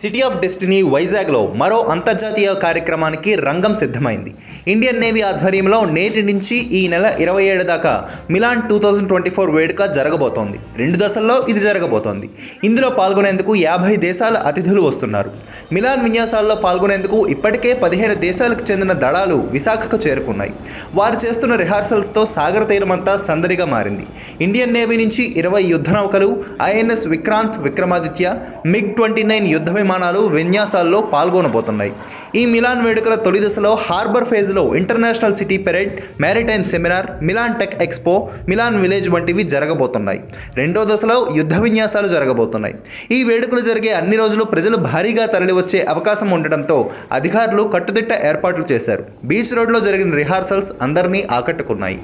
City of destiny వైజాగ్లో మరో అంతర్జాతీయ కార్యక్రమానికి రంగం సిద్ధమైంది. ఇండియన్ నేవీ ఆధ్వర్యంలో నేటి నుంచి ఈ నెల ఇరవై ఏడు దాకా Milan two thousand twenty four వేడుక జరగబోతోంది. రెండు దశల్లో ఇది జరగబోతోంది. ఇందులో పాల్గొనేందుకు యాభై దేశాల అతిథులు వస్తున్నారు. మిలాన్ విన్యాసాల్లో పాల్గొనేందుకు ఇప్పటికే పదిహేను దేశాలకు చెందిన దళాలు విశాఖకు చేరుకున్నాయి. వారు చేస్తున్న రిహార్సల్స్తో సాగర తీరమంతా సందడిగా మారింది. ఇండియన్ నేవీ నుంచి ఇరవై యుద్ధ నౌకలు INS Vikrant Vikramaditya MiG twenty nine యుద్ధ విమానాలు విన్యాసాల్లో పాల్గొనబోతున్నాయి. ఈ మిలాన్ వేడుకల తొలి దశలో హార్బర్ ఫేజ్లో international city parade maritime seminar Milan tech expo Milan village వంటివి జరగబోతున్నాయి. రెండో దశలో యుద్ధ విన్యాసాలు జరగబోతున్నాయి. ఈ వేడుకలు జరిగే అన్ని రోజులు ప్రజలు భారీగా తరలివచ్చే అవకాశం ఉండటంతో అధికారులు కట్టుదిట్ట ఏర్పాట్లు చేశారు. బీచ్ రోడ్లో జరిగిన రిహార్సల్స్ అందరినీ ఆకట్టుకున్నాయి.